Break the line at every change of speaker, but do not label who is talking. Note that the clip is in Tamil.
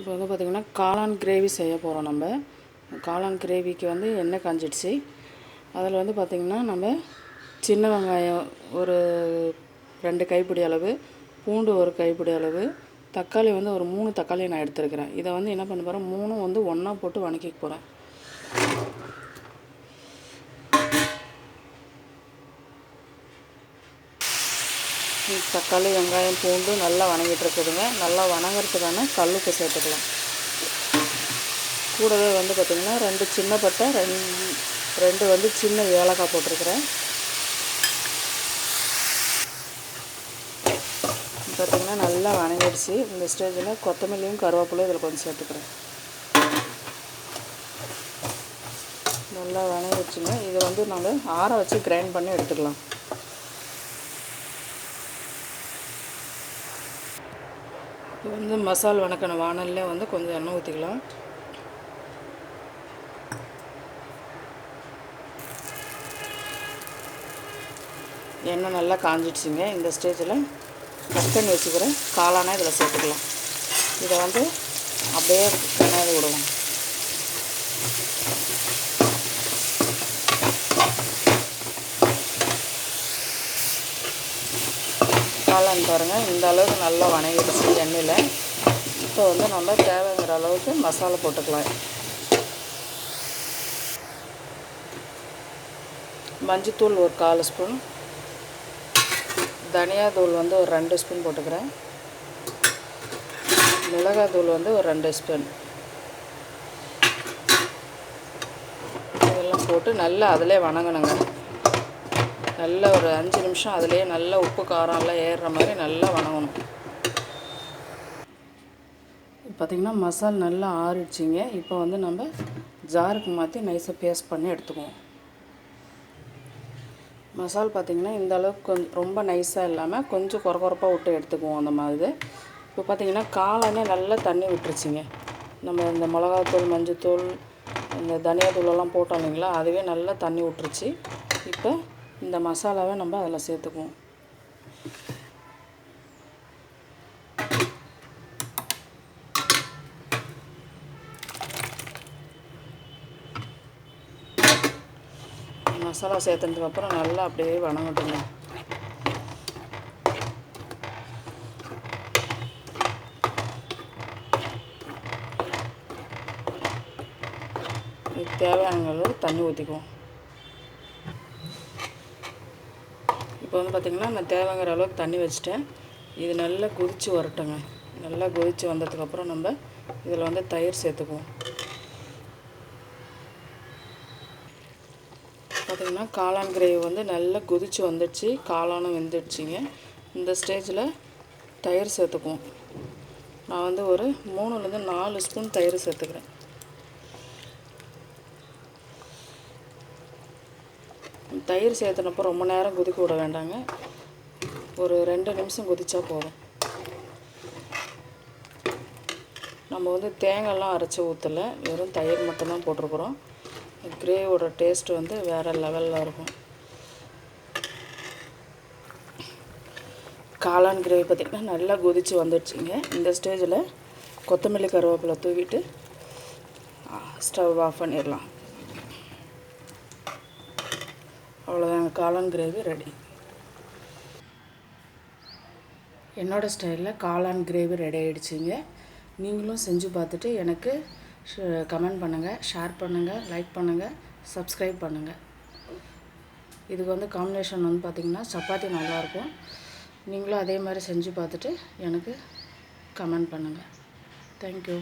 இப்போ வந்து பார்த்திங்கன்னா காளான் கிரேவி செய்ய போகிறோம் நம்ம. காளான் கிரேவிக்கு வந்து எண்ணெய் காஞ்சிடுச்சு. அதில் வந்து பார்த்திங்கன்னா நம்ம சின்ன வெங்காயம் ஒரு ரெண்டு கைப்பிடி அளவு பூண்டு ஒரு கைப்பிடி அளவு தக்காளி வந்து ஒரு மூணு தக்காளி நான் எடுத்துருக்கிறேன். இதை வந்து என்ன பண்ண போகிறேன் மூணும் வந்து ஒன்றா போட்டு வணக்கிக்க போகிறேன் தக்காளி வெங்காயம் பூண்டு நல்லா வணங்கிட்டு இருக்குதுங்க. நல்லா வணங்குறதுக்கான கல்லுப்பு சேர்த்துக்கலாம். கூடவே வந்து பார்த்திங்கன்னா ரெண்டு சின்ன பட்டை ரெண்டு ரெண்டு வந்து சின்ன ஏலக்காய் போட்டிருக்கிறேன். பார்த்திங்கன்னா நல்லா வணங்கிடுச்சு. இந்த ஸ்டேஜில் கொத்தமல்லியும் கருவேப்பிலையும் இதில் கொஞ்சம் சேர்த்துக்கிறேன். நல்லா வணங்கிடுச்சுங்க. இதை வந்து நாங்கள் ஆற வச்சு கிரைண்ட் பண்ணி எடுத்துக்கலாம். இப்போ வந்து மசால் வணக்கின வானல்ல வந்து கொஞ்சம் எண்ணெய் ஊற்றிக்கலாம் எண்ணெய் நல்லா காஞ்சிடுச்சுங்க. இந்த ஸ்டேஜில் கட் பண்ணி வச்சுக்கிறேன். காளானா இதில் சேர்த்துக்கலாம். இதை வந்து அப்படியே கிணறு விடுவோம் காளான் பாருங்கள் இந்த அளவுக்கு நல்லா வணங்கிடுச்சு எண்ணெயில். இப்போ வந்து நம்ம தேவைங்கிற அளவுக்கு மசாலா போட்டுக்கலாம். மஞ்சத்தூள் ஒரு கால் ஸ்பூன். தனியாத்தூள் வந்து ஒரு ரெண்டு ஸ்பூன் போட்டுக்கிறேன். மிளகாத்தூள் வந்து ஒரு ரெண்டு ஸ்பூன். இதெல்லாம் போட்டு நல்லா அதிலே வணங்கணுங்க. நல்ல ஒரு அஞ்சு நிமிஷம் அதிலே நல்லா உப்பு காரம்லாம் ஏறுற மாதிரி நல்லா வணங்கணும். பார்த்திங்கன்னா மசால் நல்லா ஆறிடுச்சிங்க. இப்போ வந்து நம்ம ஜாருக்கு மாற்றி நைஸாக பேஸ்ட் பண்ணி எடுத்துக்குவோம். மசால் பார்த்திங்கன்னா இந்த அளவுக்கு கொஞ்சம் ரொம்ப நைஸாக இல்லாமல் கொஞ்சம் குறை குறப்பாக விட்டு எடுத்துக்குவோம் அந்த மாதிரி இப்போ பார்த்திங்கன்னா காளானே நல்லா தண்ணி விட்டுருச்சிங்க. நம்ம இந்த மிளகாத்தூள் மஞ்சத்தூள் இந்த தனியாத்தூளெல்லாம் போட்டோம் இல்லைங்களா அதுவே நல்லா தண்ணி விட்டுருச்சு. இப்போ இந்த மசாலாவை நம்ம அதில் சேர்த்துக்குவோம். மசாலா சேர்த்ததுக்கப்புறம் நல்லா அப்படியே வணங்கட்டுங்க. தேவையான அளவு தண்ணி ஊற்றிக்குவோம். இப்போ வந்து பார்த்திங்கன்னா நான் தேவைங்கிற அளவுக்கு தண்ணி வச்சுட்டேன். இது நல்லா கொதித்து வரட்டுங்க. நல்லா கொதித்து வந்ததுக்கப்புறம் நம்ம இதில் வந்து தயிர் சேர்த்துக்குவோம். பார்த்திங்கன்னா காளான் கிரேவி வந்து நல்லா கொதித்து வந்துடுச்சு. காளானும் வெந்துடுச்சிங்க. இந்த ஸ்டேஜில் தயிர் சேர்த்துக்குவோம். நான் வந்து ஒரு மூணுலேருந்து நாலு ஸ்பூன் தயிர் சேர்த்துக்கிறேன். தயிர் சேர்த்துனப்போ ரொம்ப நேரம் கொதிக்க விட வேண்டாங்க. ஒரு ரெண்டு நிமிஷம் கொதித்தா போதும். நம்ம வந்து தேங்காய்லாம் அரைச்சி ஊற்றலை வெறும் தயிர் மட்டும்தான் போட்டிருக்குறோம். கிரேவோட டேஸ்ட் வந்து வேறு லெவலில் இருக்கும். காளான் கிரேவி பார்த்திங்கன்னா நல்லா கொதித்து வந்துடுச்சிங்க. இந்த ஸ்டேஜில் கொத்தமல்லி கருவேப்பிலை தூவிட்டு ஸ்டவ் ஆஃப் பண்ணிடலாம். அவ்வளோதாங்க காளான் கிரேவி ரெடி என்னோடய ஸ்டைலில் காளான் கிரேவி ரெடி ஆகிடுச்சிங்க நீங்களும் செஞ்சு பார்த்துட்டு எனக்கு கமெண்ட் பண்ணுங்கள் ஷேர் பண்ணுங்கள் லைக் பண்ணுங்கள் சப்ஸ்கிரைப் பண்ணுங்கள் இதுக்கு வந்து காம்பினேஷன் வந்து பார்த்திங்கன்னா சப்பாத்தி நல்லாயிருக்கும். நீங்களும் அதே மாதிரி செஞ்சு பார்த்துட்டு எனக்கு கமெண்ட் பண்ணுங்கள் தேங்க்யூ